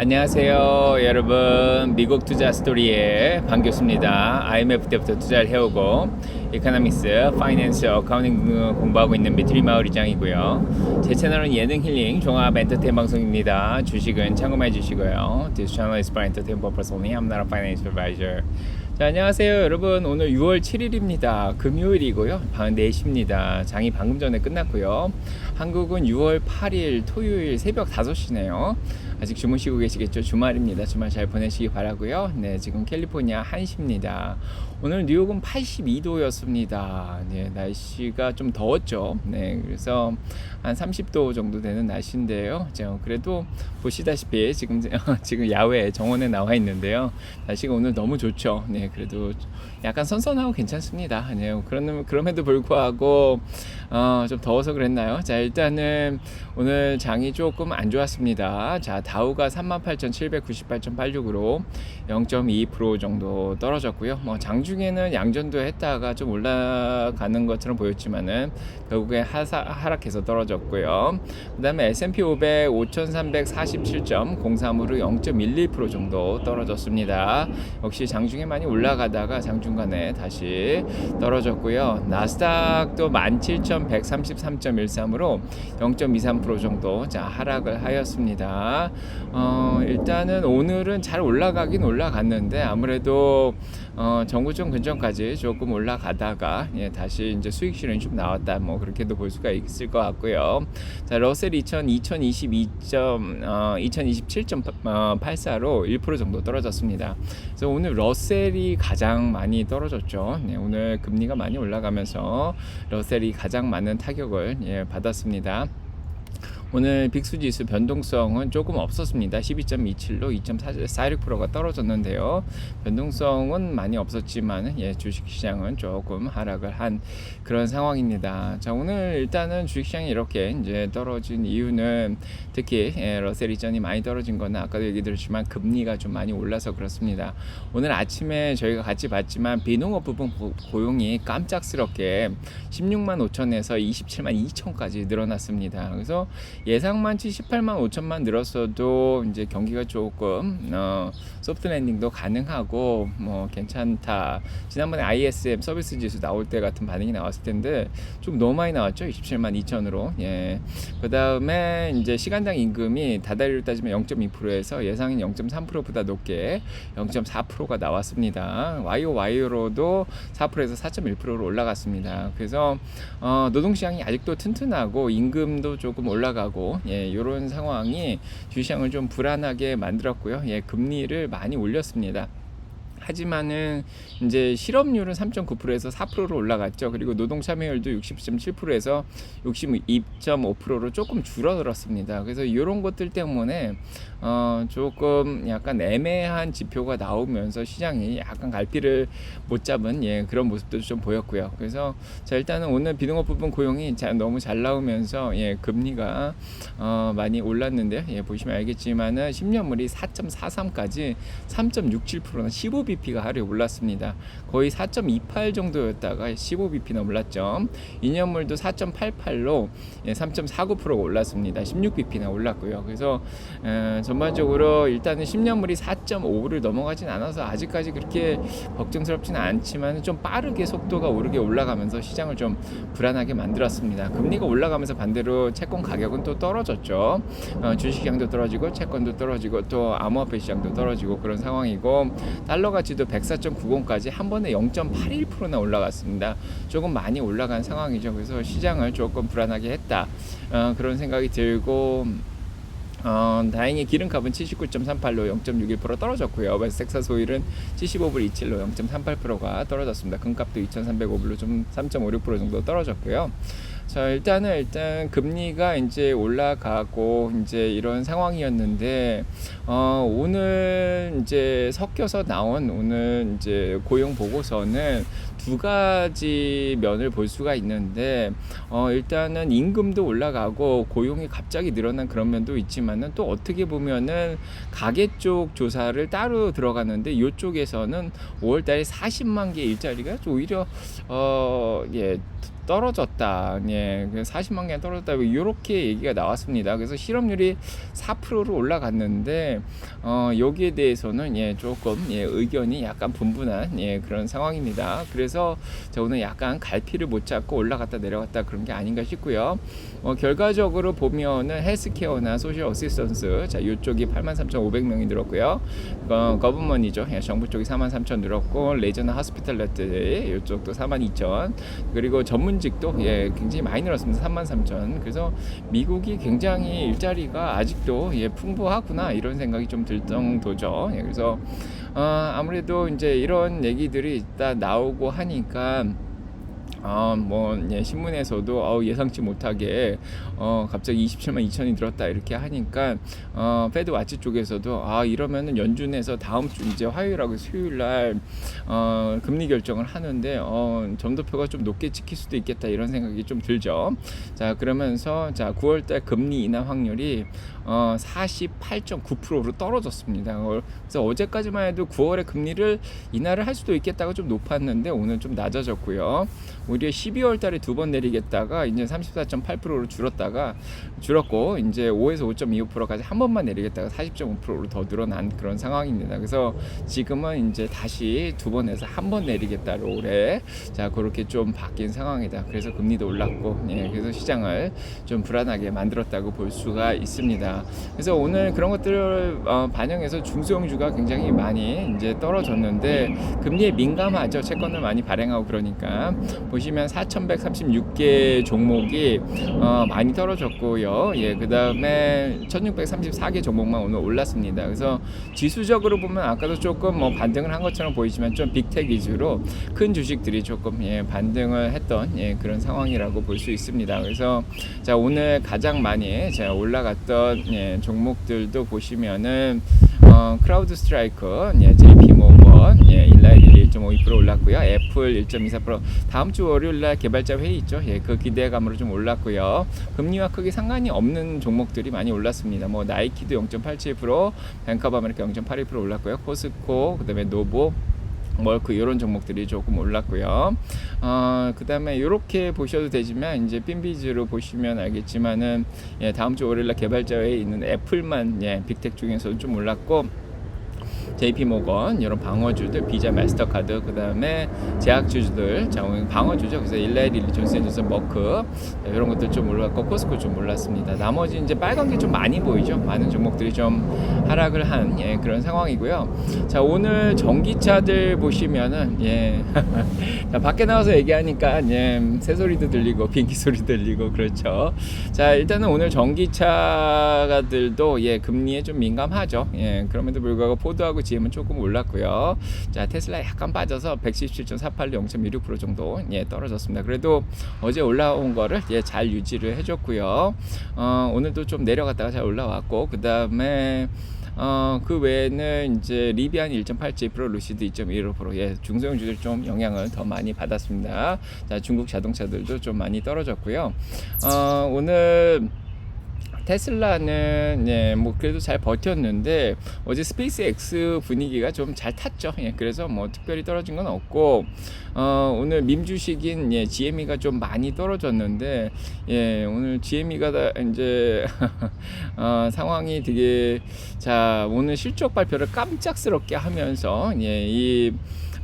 안녕하세요 여러분. 미국 투자 스토리의 반갑습니다. IMF 때부터 투자를 해오고 이카노믹스, 파이낸스, 어카운팅 공부하고 있는 미트리 마을 이장이고요. 제 채널은 예능 힐링 종합 엔터테인 방송입니다. 주식은 참고해 주시고요. This channel is for entertainment purpose only. I'm not a financial advisor. 자, 안녕하세요 여러분. 오늘 6월 7일입니다. 금요일이고요. 밤 4시입니다. 장이 방금 전에 끝났고요. 한국은 6월 8일 토요일 새벽 5시네요 아직 주무시고 계시겠죠? 주말입니다. 주말 잘 보내시기 바라고요. 네 지금 캘리포니아 1시입니다 오늘 뉴욕은 82도였습니다. 네 날씨가 좀 더웠죠. 네 그래서 한 30도 정도 되는 날씨인데요. 자, 그래도 보시다시피 지금 지금 야외 정원에 나와 있는데요. 날씨가 오늘 너무 좋죠. 네 그래도 약간 선선하고 괜찮습니다. 네 그런 그럼에도 불구하고 어, 좀 더워서 그랬나요? 자 일단은 오늘 장이 조금 안 좋았습니다. 자 다우가 38,798.86으로 0.2% 정도 떨어졌고요. 뭐 장 중에는 양전도 했다가 좀 올라가는 것처럼 보였지만은 결국에 하사, 하락해서 떨어졌고요. 그 다음에 S&P 500 5,347.03으로 0.11% 정도 떨어졌습니다. 역시 장중에 많이 올라가다가 장중간에 다시 떨어졌고요. 나스닥도 17,133.13으로 0.23% 정도 자 하락을 하였습니다. 어, 일단은 오늘은 잘 올라가긴 올라갔는데 아무래도 어, 정구점 근처까지 조금 올라가다가 예, 다시 이제 수익 실현이 좀 나왔다 뭐 그렇게도 볼 수가 있을 것 같고요. 자 러셀 2000 2022. 어, 2027.84로 1% 정도 떨어졌습니다. 그래서 오늘 러셀이 가장 많이 떨어졌죠. 네, 오늘 금리가 많이 올라가면서 러셀이 가장 많은 타격을 예, 받았습니다. 오늘 빅수 지수 변동성은 조금 없었습니다. 12.27로 2.46%가 떨어졌는데요. 변동성은 많이 없었지만 예, 주식시장은 조금 하락을 한 그런 상황입니다. 자 오늘 일단은 주식시장이 이렇게 이제 떨어진 이유는 특히 예, 러셀 이전이 많이 떨어진 거는 아까도 얘기 드렸지만 금리가 좀 많이 올라서 그렇습니다. 오늘 아침에 저희가 같이 봤지만 비농업 부분 고용이 깜짝스럽게 16만 5천에서 27만 2천까지 늘어났습니다. 그래서 예상만치 18만 5천만 늘었어도 이제 경기가 조금 어, 소프트 랜딩도 가능하고 뭐 괜찮다. 지난번에 ISM 서비스 지수 나올 때 같은 반응이 나왔을 텐데 좀 너무 많이 나왔죠. 27만 2천으로. 예. 그다음에 이제 시간당 임금이 다달이로 따지면 0.2%에서 예상인 0.3%보다 높게 0.4%가 나왔습니다. YOY로도 4%에서 4.1%로 올라갔습니다. 그래서 어, 노동 시장이 아직도 튼튼하고 임금도 조금 올라가고 예, 이런 상황이 주시장을 좀 불안하게 만들었고요. 예, 금리를 많이 올렸습니다. 하지만은 이제 실업률은 3.9%에서 4%로 올라갔죠. 그리고 노동 참여율도 60.7%에서 62.5%로 조금 줄어들었습니다. 그래서 이런 것들 때문에 어 조금 약간 애매한 지표가 나오면서 시장이 약간 갈피를 못 잡은 예 그런 모습도 좀 보였고요. 그래서 자 일단은 오늘 비농업 부분 고용이 자, 너무 잘 나오면서 예 금리가 어 많이 올랐는데요. 예 보시면 알겠지만은 10년물이 4.43까지 3.67%는 15bp가 하루에 올랐습니다. 거의 4.28 정도였다가 15bp나 올랐죠. 2년물도 4.88로 예, 3.49%가 올랐습니다. 16bp나 올랐고요. 그래서 에, 전반적으로 일단은 10년물이 4.5를 넘어가진 않아서 아직까지 그렇게 걱정스럽지는 않지만 좀 빠르게 속도가 오르게 올라가면서 시장을 좀 불안하게 만들었습니다. 금리가 올라가면서 반대로 채권 가격은 또 떨어졌죠. 어, 주식시장도 떨어지고 채권도 떨어지고 또 암호화폐 시장도 떨어지고 그런 상황이고 달러 가 치도 104.90까지 한 번에 0.81%나 올라갔습니다. 조금 많이 올라간 상황이죠. 그래서 시장을 조금 불안하게 했다. 어, 그런 생각이 들고 어, 다행히 기름값은 79.38로 0.61% 떨어졌고요. 텍사스 오일은 75불 27로 0.38%가 떨어졌습니다. 금값도 2,305불로 좀 3.56% 정도 떨어졌고요. 자, 일단은 일단 금리가 이제 올라가고 이제 이런 상황이었는데 어, 오늘 이제 섞여서 나온 오늘 이제 고용 보고서는 두 가지 면을 볼 수가 있는데 어, 일단은 임금도 올라가고 고용이 갑자기 늘어난 그런 면도 있지만은 또 어떻게 보면은 가계 쪽 조사를 따로 들어가는데 이쪽에서는 5월달에 40만 개 일자리가 오히려 어, 예. 떨어졌다. 예, 40만 개 떨어졌다. 이렇게 얘기가 나왔습니다. 그래서 실업률이 4%로 올라갔는데 어, 여기에 대해서는 예, 조금 예, 의견이 약간 분분한 예, 그런 상황입니다. 그래서 자, 오늘 약간 갈피를 못 잡고 올라갔다 내려갔다 그런 게 아닌가 싶고요. 어, 결과적으로 보면은 헬스케어나 소셜 어시스턴스 자, 이쪽이 83,500명이 늘었고요. 어, 거분먼이죠. 예, 정부 쪽이 43,000 늘었고 레저나 하스피탈레트 이쪽도 42,000 그리고 전문 직도 예, 굉장히 많이 늘었습니다. 33,000 그래서 미국이 굉장히 일자리가 아직도 예, 풍부하구나 이런 생각이 좀 들 정도죠. 예, 그래서 어, 아무래도 이제 이런 얘기들이 일단 나오고 하니까 어, 뭐, 예, 신문에서도 어, 예상치 못하게 어, 갑자기 27만 2천이 늘었다 이렇게 하니까 어, 페드 와치 쪽에서도 아 이러면은 연준에서 다음 주 이제 화요일하고 수요일 날 어, 금리 결정을 하는데 어, 점도표가 좀 높게 찍힐 수도 있겠다 이런 생각이 좀 들죠. 자 그러면서 자 9월달 금리 인하 확률이 어, 48.9%로 떨어졌습니다. 어, 그래서 어제까지만 해도 9월에 금리를 인하를 할 수도 있겠다가 좀 높았는데 오늘 좀 낮아졌고요. 오히려 12월 달에 두 번 내리겠다가 이제 34.8%로 줄었다가 줄었고 이제 5에서 5.25%까지 한 번만 내리겠다가 40.5%로 더 늘어난 그런 상황입니다. 그래서 지금은 이제 다시 두 번에서 한 번 내리겠다로 올해 자 그렇게 좀 바뀐 상황이다. 그래서 금리도 올랐고 예, 그래서 시장을 좀 불안하게 만들었다고 볼 수가 있습니다. 그래서 오늘 그런 것들을 어, 반영해서 중소형주가 굉장히 많이 이제 떨어졌는데 금리에 민감하죠. 채권을 많이 발행하고 그러니까 보시면 4,136개 종목이 어, 많이 떨어졌고요. 예, 그 다음에 1,634개 종목만 오늘 올랐습니다. 그래서 지수적으로 보면 아까도 조금 뭐 반등을 한 것처럼 보이지만 좀 빅텍 위주로 큰 주식들이 조금 예, 반등을 했던 예, 그런 상황이라고 볼 수 있습니다. 그래서 자 오늘 가장 많이 제가 올라갔던 예, 종목들도 보시면은 어, 크라우드 스트라이크, 예, JP 모건, 예, 일라일 1.52% 올랐고요. 애플 1.24% 다음 주 월요일 날 개발자 회의 있죠. 예, 그 기대감으로 좀 올랐고요. 금리와 크게 상관이 없는 종목들이 많이 올랐습니다. 뭐 나이키도 0.87%, 뱅크 오브 아메리카 0.82% 올랐고요. 코스코, 그다음에 노보 멀크 이런 종목들이 조금 올랐고요. 어, 그 다음에 이렇게 보셔도 되지만 이제 핀비즈로 보시면 알겠지만은 예, 다음 주 월요일날 개발자회에 있는 애플만 예, 빅텍 중에서는 좀 올랐고 JP 모건 이런 방어주들 비자 마스터카드 그 다음에 제약주주들 자 오늘 방어주죠. 그래서 일라이리 존슨존슨 머크 자, 이런 것들 좀 올랐고 코스코 좀 올랐습니다. 나머지 이제 빨간 게 좀 많이 보이죠? 많은 종목들이 좀 하락을 한 예, 그런 상황이고요. 자 오늘 전기차들 보시면은 예 자, 밖에 나와서 얘기하니까 예, 새소리도 들리고 비행기 소리 들리고 그렇죠. 자 일단은 오늘 전기차들도 예 금리에 좀 민감하죠. 예 그럼에도 불구하고 포드하고 GM은 조금 올랐고요. 자, 테슬라 약간 빠져서 117.48, 0.16% 정도 예, 떨어졌습니다. 그래도 어제 올라온 거를 예, 잘 유지를 해줬고요. 어, 오늘도 좀 내려갔다가 잘 올라왔고 그 다음에 어, 그 외에는 이제 리비안 1.87%, 루시드 2.15%, 예, 중소형주들 좀 영향을 더 많이 받았습니다. 자, 중국 자동차들도 좀 많이 떨어졌고요. 어, 오늘 테슬라는 예, 뭐 그래도 잘 버텼는데 어제 스페이스 X 분위기가 좀 잘 탔죠. 예, 그래서 뭐 특별히 떨어진 건 없고 어, 오늘 밈 주식인 예, GME가 좀 많이 떨어졌는데 예, 오늘 GME가 다 이제 어, 상황이 되게 자 오늘 실적 발표를 깜짝스럽게 하면서 예, 이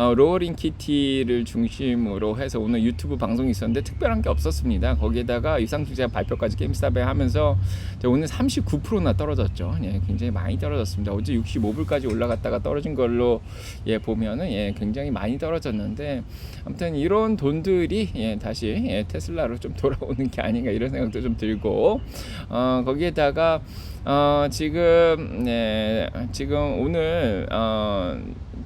어, 로어링 키티를 중심으로 해서 오늘 유튜브 방송이 있었는데 특별한 게 없었습니다. 거기에다가 유상증자 발표까지 게임스탑에 하면서 오늘 39%나 떨어졌죠. 예, 굉장히 많이 떨어졌습니다. 어제 65불까지 올라갔다가 떨어진 걸로 예, 보면은 예, 굉장히 많이 떨어졌는데 아무튼 이런 돈들이 예, 다시 예, 테슬라로 좀 돌아오는 게 아닌가 이런 생각도 좀 들고 어, 거기에다가 어, 지금 예, 지금 오늘 어,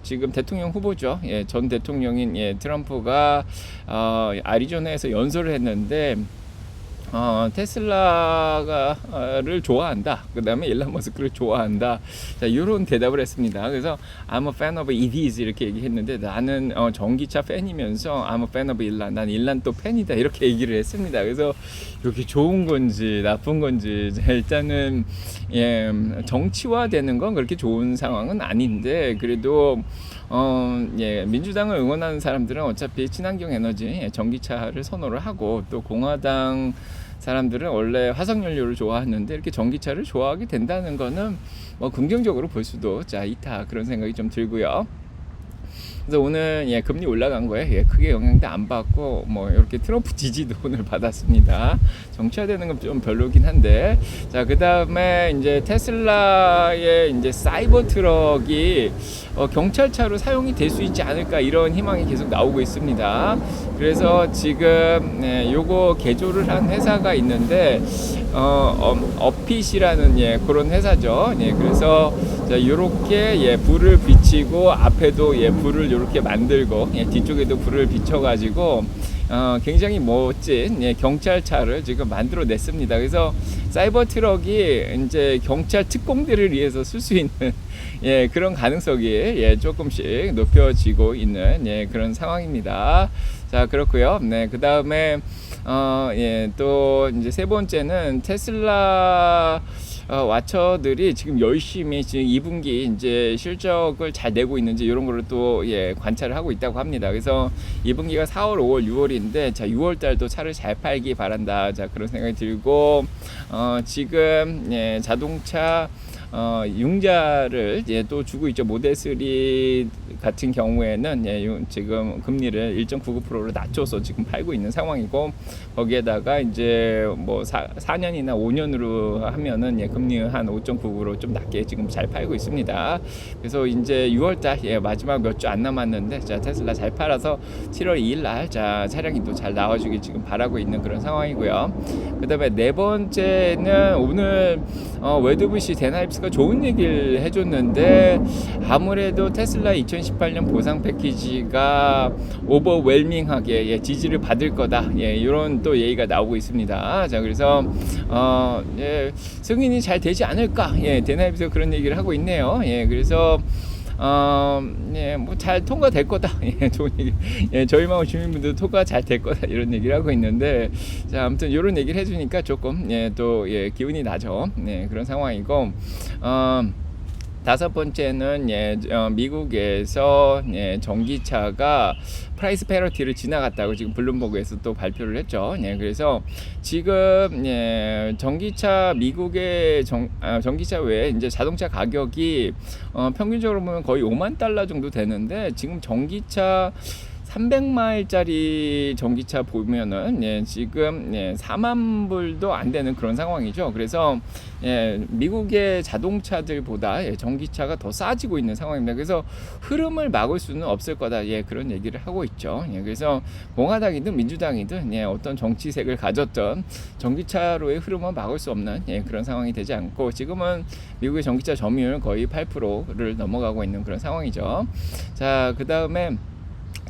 지금 대통령 후보죠. 예, 전 대통령인 예, 트럼프가 어, 아리조나에서 연설을 했는데 어, 테슬라를 좋아한다. 그 다음에 일론 머스크를 좋아한다. 자, 이런 대답을 했습니다. 그래서 I'm a fan of EVs 이렇게 얘기했는데 나는 어, 전기차 팬이면서 I'm a fan of 일란. 난 일란 또 팬이다. 이렇게 얘기를 했습니다. 그래서 이렇게 좋은 건지 나쁜 건지 자, 일단은 예, 정치화되는 건 그렇게 좋은 상황은 아닌데 그래도 어, 예, 민주당을 응원하는 사람들은 어차피 친환경 에너지 예, 전기차를 선호를 하고 또 공화당 사람들은 원래 화석연료를 좋아하는데 이렇게 전기차를 좋아하게 된다는 거는 뭐 긍정적으로 볼 수도 자 있다 그런 생각이 좀 들고요. 그래서 오늘 예, 금리 올라간 거에 예, 크게 영향도 안 받고 뭐 이렇게 트럼프 지지도 오늘 받았습니다. 정치화되는 건 좀 별로긴 한데 자 그다음에 이제 테슬라의 이제 사이버 트럭이 어, 경찰차로 사용이 될 수 있지 않을까 이런 희망이 계속 나오고 있습니다. 그래서 지금 예, 요거 개조를 한 회사가 있는데 어, 어 어핏이라는 예, 그런 회사죠. 예, 그래서 자, 요렇게 예, 불을 비치고 앞에도 예, 불을 요렇게 만들고 예, 뒤쪽에도 불을 비춰 가지고 어, 굉장히 멋진 예, 경찰차를 지금 만들어 냈습니다. 그래서 사이버 트럭이 이제 경찰 특공대를 위해서 쓸 수 있는 예, 그런 가능성이 예, 조금씩 높여지고 있는 예, 그런 상황입니다. 자, 그렇고요. 네, 그 다음에 어, 예, 또 이제 세 번째는 테슬라 어, 와처들이 지금 열심히 지금 2분기 이제 실적을 잘 내고 있는지 이런 거를 또 예, 관찰을 하고 있다고 합니다. 그래서 2분기가 4월, 5월, 6월인데 자 6월 달도 차를 잘 팔기 바란다. 자 그런 생각이 들고 어, 지금 예, 자동차 어, 융자를 예, 또 주고 있죠. 모델 3 같은 경우에는 예, 요- 지금 금리를 1.99%로 낮춰서 지금 팔고 있는 상황이고 거기에다가 이제 뭐 4, 4년이나 5년으로 하면은 예, 금리 한 5.99로 좀 낮게 지금 잘 팔고 있습니다. 그래서 이제 6월달 예, 마지막 몇 주 안 남았는데 자 테슬라 잘 팔아서 7월 2일 날 자 차량이 또 잘 나와주길 지금 바라고 있는 그런 상황이고요. 그다음에 네 번째는 오늘 어, 웨드부시 데나입스 가 좋은 얘기를 해줬는데 아무래도 테슬라 2018년 보상 패키지가 오버웰밍하게 예, 지지를 받을 거다. 예, 이런 또 얘기가 나오고 있습니다. 자, 그래서 어, 예, 승인이 잘 되지 않을까? 예, 데나입스가 그런 얘기를 하고 있네요. 예, 그래서 어, 예, 뭐 잘 통과될 거다. 예, 좋은 얘기. 예, 저희 마을 주민분들 통과 잘 될 거다. 이런 얘기를 하고 있는데, 자, 아무튼 이런 얘기를 해주니까 조금, 예, 또, 예, 기운이 나죠. 네, 그런 상황이고, 어, 다섯 번째는 예, 어, 미국에서 예, 전기차가 프라이스 페러티를 지나갔다고 지금 블룸버그에서 또 발표를 했죠. 예, 그래서 지금 예, 전기차 미국의 정, 아, 전기차 외에 이제 자동차 가격이 어, 평균적으로 보면 거의 5만 달러 정도 되는데 지금 전기차 300마일짜리 전기차 보면은 예, 지금 예, 4만 불도 안 되는 그런 상황이죠. 그래서 예, 미국의 자동차들보다 예, 전기차가 더 싸지고 있는 상황입니다. 그래서 흐름을 막을 수는 없을 거다. 예, 그런 얘기를 하고 있죠. 예, 그래서 공화당이든 민주당이든 예, 어떤 정치색을 가졌던 전기차로의 흐름은 막을 수 없는 예, 그런 상황이 되지 않고 지금은 미국의 전기차 점유율 거의 8%를 넘어가고 있는 그런 상황이죠. 자, 그 다음에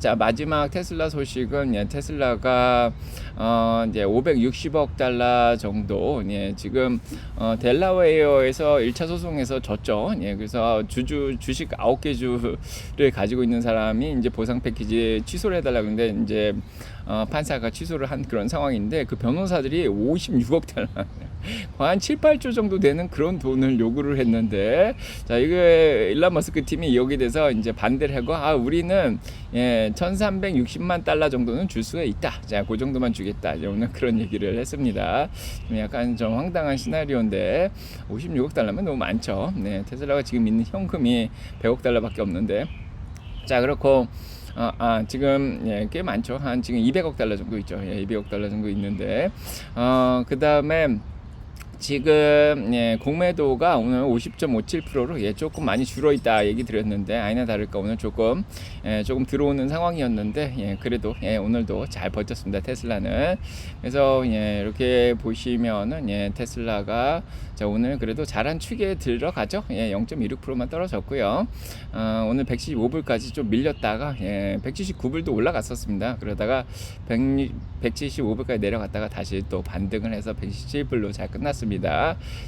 자 마지막 테슬라 소식은 예, 테슬라가 어, 이제 560억 달러 정도 예, 지금 어, 델라웨어에서 1차 소송에서 졌죠. 예, 그래서 주주 주식 9개 주를 가지고 있는 사람이 이제 보상 패키지 취소를 해달라고 했는데 이제 어, 판사가 취소를 한 그런 상황인데 그 변호사들이 56억 달러 한 7, 8조 정도 되는 그런 돈을 요구를 했는데 자 이거 일란 머스크 팀이 여기 대해서 이제 반대를 하고 아 우리는 예 1360만 달러 정도는 줄 수가 있다. 자 그 정도만 주겠다. 오늘 그런 얘기를 했습니다. 좀 약간 좀 황당한 시나리오인데 56억 달러면 너무 많죠. 네 테슬라가 지금 있는 현금이 100억 달러밖에 없는데. 자 그렇고 어, 아, 지금 예, 꽤 많죠. 한 지금 200억 달러 정도 있죠. 예, 200억 달러 정도 있는데 어, 그 다음에 지금 예, 공매도가 오늘 50.57%로 예, 조금 많이 줄어 있다 얘기 드렸는데 아니나 다를까 오늘 조금 예, 조금 들어오는 상황이었는데 예, 그래도 예, 오늘도 잘 버텼습니다 테슬라는. 그래서 예, 이렇게 보시면은 예, 테슬라가 자, 오늘 그래도 잘한 축에 들어가죠? 예, 0.26%만 떨어졌고요. 어, 오늘 175불까지 좀 밀렸다가 예, 179불도 올라갔었습니다. 그러다가 100, 175불까지 내려갔다가 다시 또 반등을 해서 117불로 잘 끝났습니다.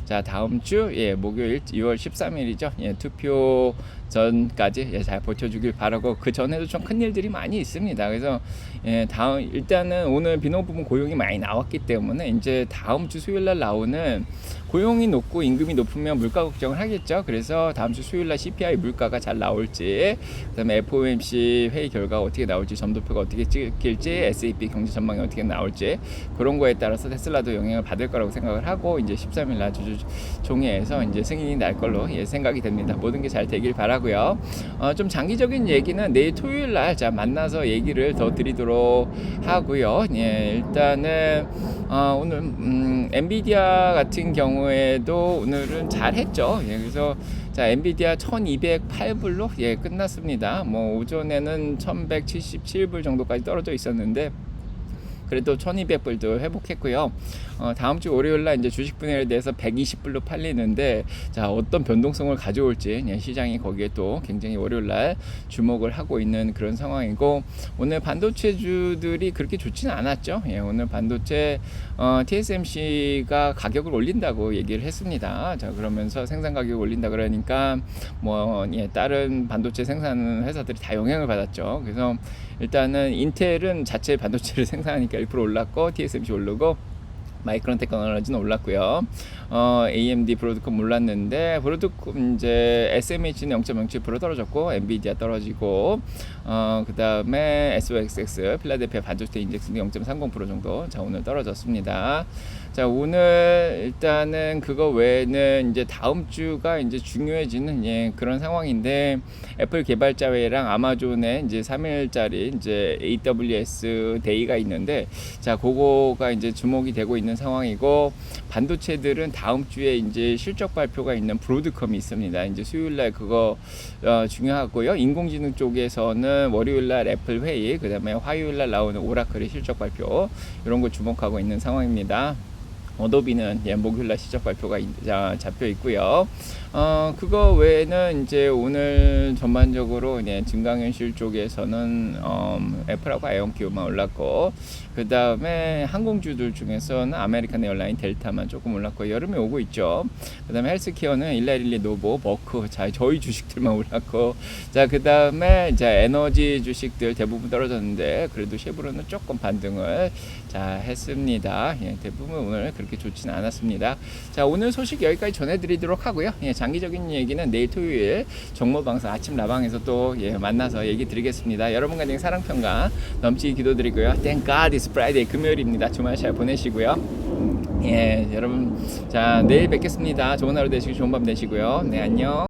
자 다음 주 예, 목요일 6월 13일이죠. 예, 투표 전까지 예, 잘 버텨주길 바라고 그 전에도 좀 큰 일들이 많이 있습니다. 그래서 예, 다음 일단은 오늘 비농 부분 고용이 많이 나왔기 때문에 이제 다음 주 수요일 날 나오는 고용이 높고 임금이 높으면 물가 걱정을 하겠죠. 그래서 다음 주 수요일 날 CPI 물가가 잘 나올지, 그다음에 FOMC 회의 결과가 어떻게 나올지, 점도표가 어떻게 찍힐지, SAP 경제 전망이 어떻게 나올지 그런 거에 따라서 테슬라도 영향을 받을 거라고 생각을 하고 이제 13일 날 주주 종회에서 이제 승인이 날 걸로 예, 생각이 됩니다. 모든 게 잘 되길 바라고요. 어, 좀 장기적인 얘기는 내일 토요일 날 자 만나서 얘기를 더 드리도록 하고요. 예, 일단은 어, 오늘 음, 엔비디아 같은 경우 에도 오늘은 잘했죠. 예, 그래서 자 엔비디아 1,208불로 예 끝났습니다. 뭐 오전에는 1,177불 정도까지 떨어져 있었는데. 그래도 1200불도 회복했고요. 어, 다음 주 월요일 날 이제 주식 분해에 대해서 120불로 팔리는데 자, 어떤 변동성을 가져올지 예, 시장이 거기에 또 굉장히 월요일 날 주목을 하고 있는 그런 상황이고 오늘 반도체주들이 그렇게 좋지는 않았죠. 예, 오늘 반도체 어, TSMC가 가격을 올린다고 얘기를 했습니다. 자, 그러면서 생산 가격을 올린다 그러니까 뭐 예, 다른 반도체 생산하는 회사들이 다 영향을 받았죠. 그래서 일단은 인텔은 자체 반도체를 생산하니까 1% 올랐고 TSMC 오르고 마이크론 테크놀로지는 올랐고요. 어, AMD 브로드컴 올랐는데 브로드컴 이제 SMH는 0.07% 떨어졌고 엔비디아 떨어지고 어, 그다음에 SOXX 필라델피아 반도체 인덱스는 0.30% 정도 자 오늘 떨어졌습니다. 자 오늘 일단은 그거 외에는 이제 다음 주가 이제 중요해지는 예, 그런 상황인데 애플 개발자회랑 아마존의 이제 3일짜리 이제 AWS 데이가 있는데 자 그거가 이제 주목이 되고 있는 상황이고 반도체들은 다음 주에 이제 실적 발표가 있는 브로드컴이 있습니다. 이제 수요일 날 그거 어, 중요하고요. 인공지능 쪽에서는 월요일 날 애플 회의, 그다음에 화요일 날 나오는 오라클의 실적 발표 이런 거 주목하고 있는 상황입니다. 어도비는 예, 목요일날 시적 발표가 잡혀 있고요. 어, 그거 외에는 이제 오늘 전반적으로 예, 증강현실 쪽에서는 음, 애플하고 아이언큐만 올랐고 그 다음에 항공주들 중에서는 아메리칸 에어라인 델타만 조금 올랐고 여름에 오고 있죠. 그 다음에 헬스케어는 일라일리 노보 버크 자 저희 주식들만 올랐고 자그 다음에 자 에너지 주식들 대부분 떨어졌는데 그래도 쉐브론은 조금 반등을 자 했습니다. 예, 대부분 오늘 그렇게 좋지는 않았습니다. 자 오늘 소식 여기까지 전해드리도록 하고요. 예, 장기적인 얘기는 내일 토요일 정모방송 아침 라방에서 또 예, 만나서 얘기 드리겠습니다. 여러분 간의 사랑평가 넘치게 기도드리고요. Thank God it's Friday 금요일입니다. 주말 잘 보내시고요. 예, 여러분 자 내일 뵙겠습니다. 좋은 하루 되시고 좋은 밤 되시고요. 네 안녕.